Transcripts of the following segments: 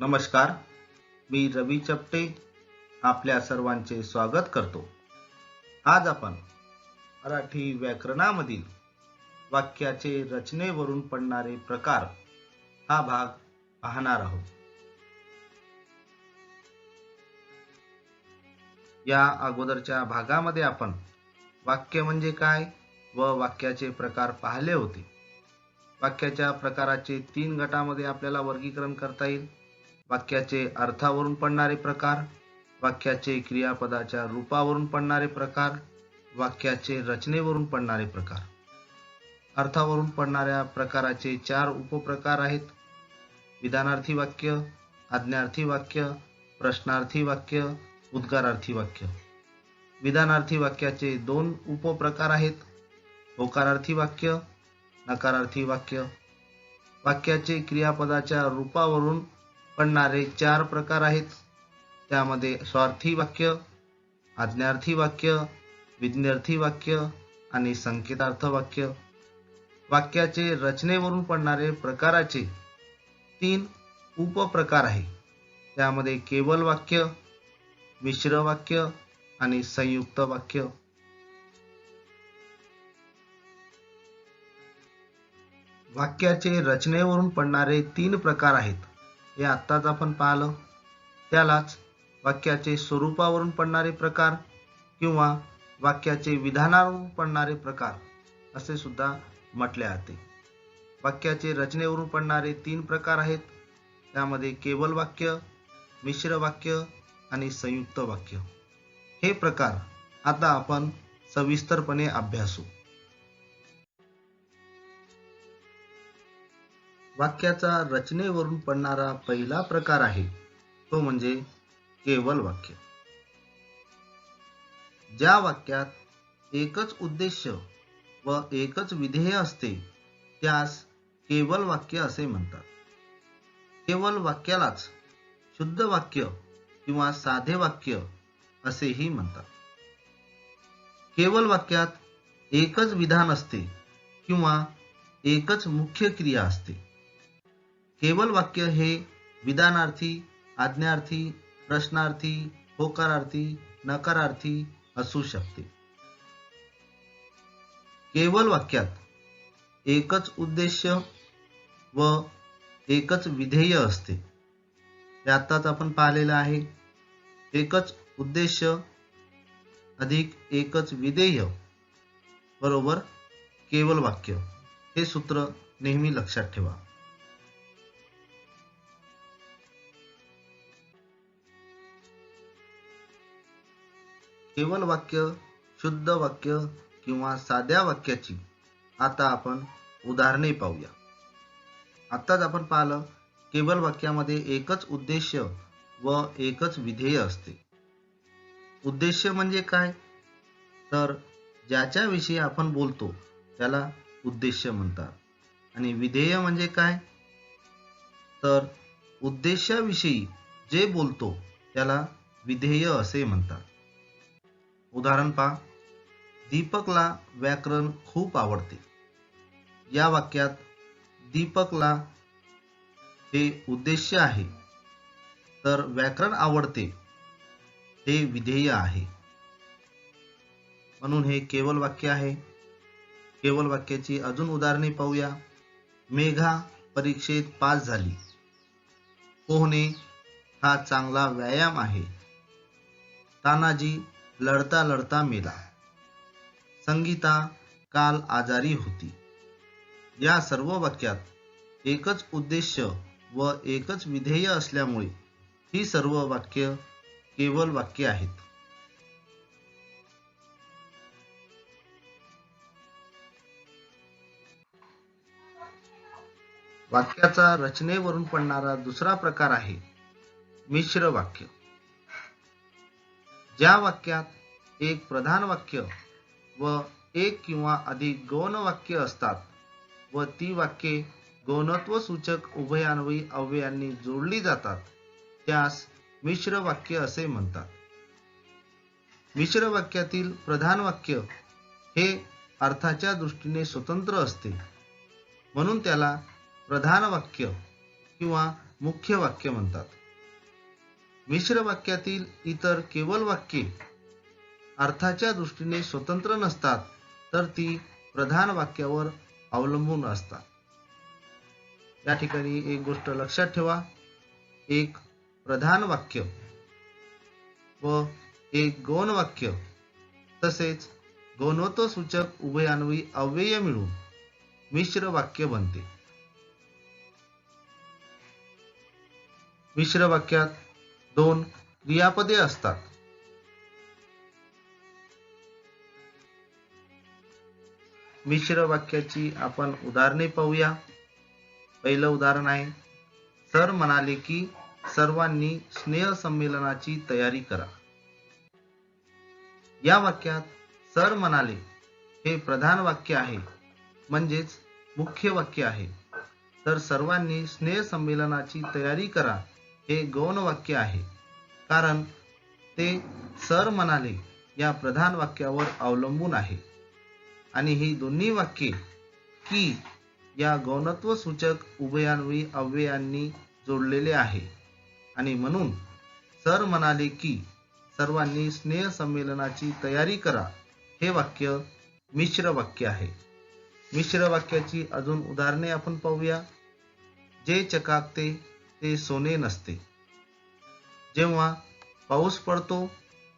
नमस्कार. मी रवी चपटे आपल्या सर्वांचे स्वागत करतो. आज आपण मराठी व्याकरणामधील वाक्याचे रचनेवरून पडणारे प्रकार हा भाग पाहणार आहोत. या अगोदरच्या भागामध्ये आपण वाक्य म्हणजे काय व वाक्याचे प्रकार पाहिले होते. वाक्याच्या प्रकाराचे तीन गटामध्ये आपल्याला वर्गीकरण करता येईल. वाक्याचे अर्थावरून पडणारे प्रकार वाक्याचे क्रियापदाच्या रूपावरून पडणारे प्रकार वाक्याचे रचनेवरून पडणारे प्रकार. अर्थावरून पडणाऱ्या प्रकाराचे चार उपप्रकार आहेत. विधानार्थी वाक्य आज्ञार्थी वाक्य प्रश्नार्थी वाक्य उद्गारार्थी वाक्य. विधानार्थी वाक्याचे दोन उपप्रकार आहेत. होकारार्थी वाक्य नकारार्थी वाक्य. वाक्याचे क्रियापदाच्या रूपावरून पडणारे चार प्रकार आहेत. त्यामध्ये स्वार्थी वाक्य आज्ञार्थी वाक्य विज्ञार्थी वाक्य आणि संकेतार्थ वाक्य. वाक्याचे रचनेवरून पडणारे प्रकाराचे तीन उपप्रकार आहे. त्यामध्ये केवल वाक्य मिश्र वाक्य आणि संयुक्त वाक्य. वाक्याचे रचनेवरून पडणारे तीन प्रकार आहेत. हे आत्ताच आपण पाहिलं. त्यालाच वाक्याचे स्वरूपावरून पडणारे प्रकार किंवा वाक्याचे विधानावरून पडणारे प्रकार असे सुद्धा म्हटले जाते. वाक्याचे रचनेवरून पडणारे तीन प्रकार आहेत. त्यामध्ये केवल वाक्य मिश्र वाक्य आणि संयुक्त वाक्य. हे प्रकार आता आपण सविस्तरपणे अभ्यासू. वाक्याचा रचनेवरून पडणारा पहिला प्रकार आहे तो म्हणजे केवल वाक्य. ज्या वाक्यात एकच उद्देश व एकच विधेय असते त्यास केवल वाक्य असे म्हणतात. केवल वाक्यालाच शुद्ध वाक्य किंवा साधे वाक्य असेही म्हणतात. केवल वाक्यात एकच विधान असते किंवा एकच मुख्य क्रिया असते. केवल वाक्य हे विधानार्थी आज्ञार्थी प्रश्नार्थी होकारार्थी नकारार्थी असू शकते. केवल वाक्यात एकच उद्देश व एकच विधेय असते. हे आत्ताच आपण पाहिलेलं आहे. एकच उद्देश अधिक एकच विधेय. बरोबर? केवल वाक्य हे सूत्र नेहमी लक्षात ठेवा. केवल वाक्य शुद्ध वाक्य किंवा साध्या वाक्याची आता आपण उदाहरणे पाहूया. आत्ताच आपण पाहिलं केवल वाक्यामध्ये एकच उद्देश व एकच विधेय असते. उद्देश म्हणजे काय? तर ज्याच्याविषयी आपण बोलतो त्याला उद्देश म्हणतात. आणि विधेय म्हणजे काय? तर उद्देशाविषयी जे बोलतो त्याला विधेय असे म्हणतात. उदाहरण पहा. दीपकला व्याकरण खूप आवडते. या वाक्यात दीपकला हे उद्देश आहे. तर व्याकरण आवडते. हे विधेय आहे. म्हणून हे केवल वाक्य आहे. केवल वाक्याची अजून उदाहरणे पाहूया. मेघा परीक्षेत पास झाली. पोहणे हा चांगला व्यायाम आहे. तानाजी लढता लढता मेला। संगीता काल आजारी होती। या सर्व वाक्यात एकच उद्देश व एकच विधेय असल्यामुळे ही सर्व वाक्य केवल वाक्य आहेत. वाक्याचा रचनेवरून पडणारा दुसरा प्रकार आहे मिश्र वाक्य. ज्या वाक्यात एक प्रधान वाक्य व एक किंवा अधिक गौण वाक्य असतात व ती वाक्ये गौणत्व सूचक उभयान्वयी अव्ययांनी जोडली जातात त्यास मिश्र वाक्य असे म्हणतात. मिश्र वाक्यातील प्रधान वाक्य हे अर्थाच्या दृष्टीने स्वतंत्र असते. म्हणून त्याला प्रधान वाक्य किंवा मुख्य वाक्य म्हणतात. मिश्र वाक्यातील इतर केवळ वाक्ये अर्थाच्या दृष्टीने स्वतंत्र नसतात तर ती प्रधान वाक्यावर अवलंबून असतात. या ठिकाणी एक गोष्ट लक्षात ठेवा. एक प्रधान वाक्य व एक गौण वाक्य तसेच गौणत्व सूचक उभयान्वयी अव्यय मिळून मिश्र वाक्य बनते. मिश्र वाक्यात दोन क्रियापदे असतात. मिश्र वाक्याची आपण उदाहरणे पाहूया. पहिलं उदाहरण आहे सर म्हणाले की सर्वांनी स्नेह संमेलनाची तयारी करा. या वाक्यात सर म्हणाले हे प्रधान वाक्य आहे म्हणजेच मुख्य वाक्य आहे. तर सर्वांनी स्नेह संमेलनाची तयारी करा. हे गौण वाक्य आहे. कारण ते सर म्हणाले या प्रधान वाक्यावर अवलंबून आहे. आणि ही दोन्ही वाक्ये की या गौणत्व सूचक उभयान्वयी अव्ययांनी जोडलेले आहे. आणि म्हणून सर म्हणाले की सर्वांनी स्नेह संमेलनाची तयारी करा. हे वाक्य मिश्र वाक्य आहे. मिश्र वाक्याची अजून उदाहरणे आपण पाहूया. जे चकाकते ते सोने नसते. जेव्हा पाऊस पडतो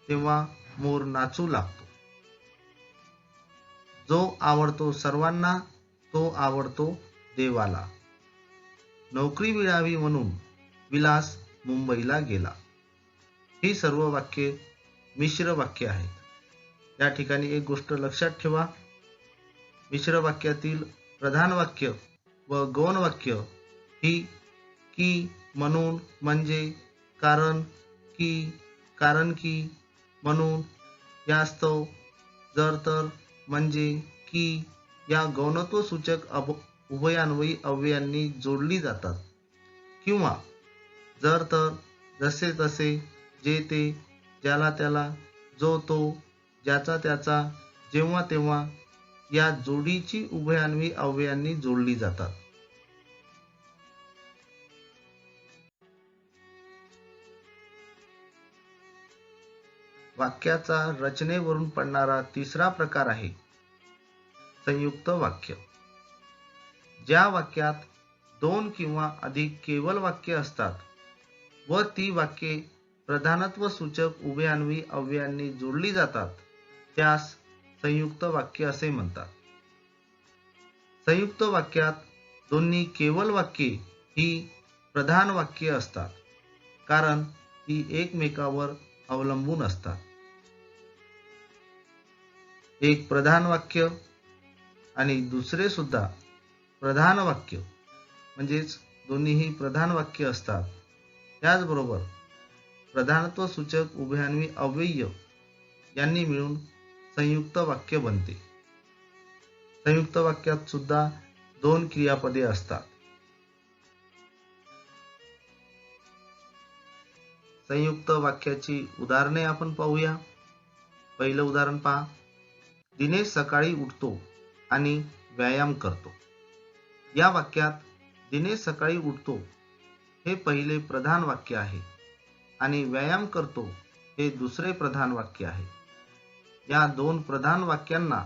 तेव्हा मोर नाचू लागतो. जो आवडतो सर्वांना तो आवडतो देवाला. नोकरी मिळावी म्हणून विलास मुंबईला गेला. ही सर्व वाक्ये मिश्र वाक्य आहेत. या ठिकाणी एक गोष्ट लक्षात ठेवा. मिश्र वाक्यातील प्रधान वाक्य व गौण वाक्य ही की म्हणून म्हणजे कारण की कारण की म्हणून यास्तव जर तर म्हणजे की या गौणत्व सूचक अब उभयान्वयी अव्ययांनी जोडली जातात. किंवा जर तर जसे तसे जे ते ज्याला त्याला जो तो ज्याचा त्याचा जेव्हा तेव्हा या जोडीची उभयान्वयी अव्ययांनी जोडली जातात. वाक्याचा रचनेवरून पडणारा तिसरा प्रकार आहे संयुक्त वाक्य. ज्या वाक्यात दोन किंवा अधिक केवल वाक्य असतात व ती वाक्ये प्रधानत्व सूचक उभयान्वी अव्ययांनी जोडली जातात त्यास संयुक्त वाक्य असे म्हणतात. संयुक्त वाक्यात दोन्ही केवल वाक्ये ही प्रधान वाक्य असतात कारण ती एकमेकावर अवलंबून असतात. एक प्रधान वाक्य आणि दुसरे सुद्धा प्रधान वाक्य. म्हणजेच दोन्हीही प्रधान वाक्य असतात. त्याचबरोबर प्रधानत्व सूचक उभयान्वी अव्यय यांनी मिळून संयुक्त वाक्य बनते. संयुक्त वाक्यात सुद्धा दोन क्रियापदे असतात. संयुक्त वाक्याची उदाहरणे आपण पाहूया. पहिलं उदाहरण पहा. दिनेश सकाळी उठतो आणि व्यायाम करतो. या वाक्यात दिनेश सकाळी उठतो हे पहिले प्रधान वाक्य आहे आणि व्यायाम करतो हे दुसरे प्रधान वाक्य आहे. या दोन प्रधान वाक्यांना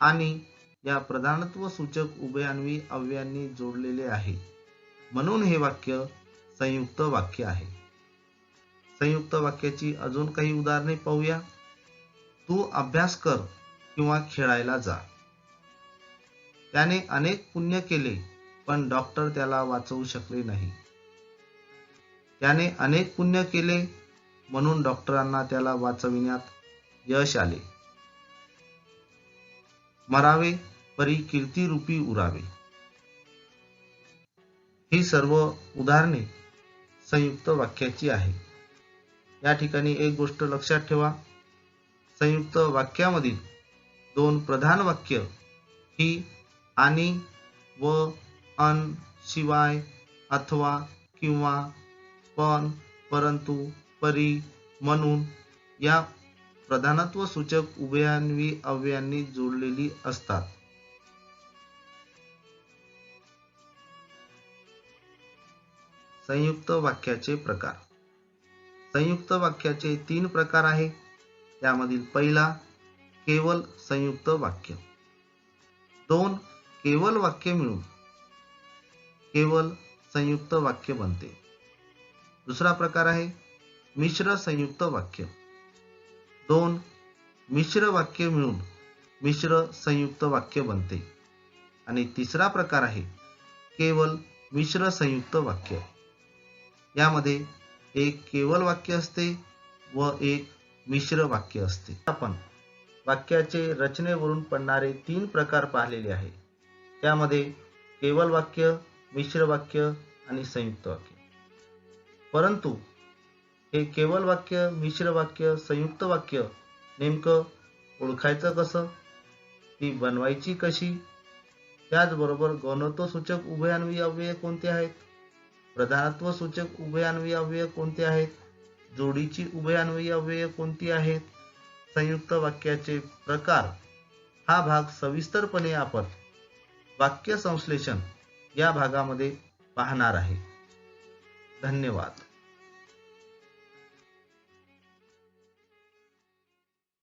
आणि या प्रधानत्व सूचक उभयान्वी अव्यांनी जोडलेले आहे. म्हणून हे वाक्य संयुक्त वाक्य आहे. संयुक्त वाक्याची अजून काही उदाहरणे पाहूया. तू अभ्यास कर. किंवा खेळायला जा. त्याने अनेक पुण्य केले पण डॉक्टर त्याला वाचवू शकले नाही. त्याने अनेक पुण्य केले म्हणून डॉक्टरांना त्याला वाचविण्यात यश आले. मरावे परी कीर्तीरूपी उरावे. ही सर्व उदाहरणे संयुक्त वाक्याची आहे या ठिकाणी एक गोष्ट लक्षात ठेवा. संयुक्त वाक्यामधील दोन प्रधान वाक्य ही आणि व अन शिवाय अथवा किंवा पण परंतु परी म्हणून या प्रधानत्व सूचक उभयान्वी अव्यांनी जोडलेली असतात. संयुक्त वाक्याचे प्रकार. संयुक्त वाक्याचे तीन प्रकार आहे. त्यामधील पहिला केवल संयुक्त वाक्य. दोन केवल वाक्य मिळून केवल संयुक्त वाक्य बनते. दुसरा प्रकार आहे मिश्र संयुक्त वाक्य. दोन मिश्र वाक्य मिळून मिश्र संयुक्त वाक्य बनते. आणि तिसरा प्रकार आहे केवल मिश्र संयुक्त वाक्य. यामध्ये एक केवल वाक्य असते व एक मिश्र वाक्य असते. आपण वाक्याचे रचनेवरून पडणारे तीन प्रकार पाहिलेले आहे त्यामध्ये केवल वाक्य मिश्र वाक्य आणि संयुक्त वाक्य. परंतु हे केवल वाक्य मिश्र वाक्य संयुक्त वाक्य नेमकं ओळखायचं कसं? ती बनवायची कशी? त्याचबरोबर गौणत्वसूचक उभयान्वी अव्यय कोणते आहेत? प्रधानत्व सूचक उभयान्वी अव्यय कोणते आहेत? जोडीची उभयान्वयी अव्यय कोणती आहेत? संयुक्त वाक्याचे प्रकार. हा भाग सविस्तरपणे आपण वाक्य संश्लेषण या भागामध्ये पाहणार आहे. धन्यवाद.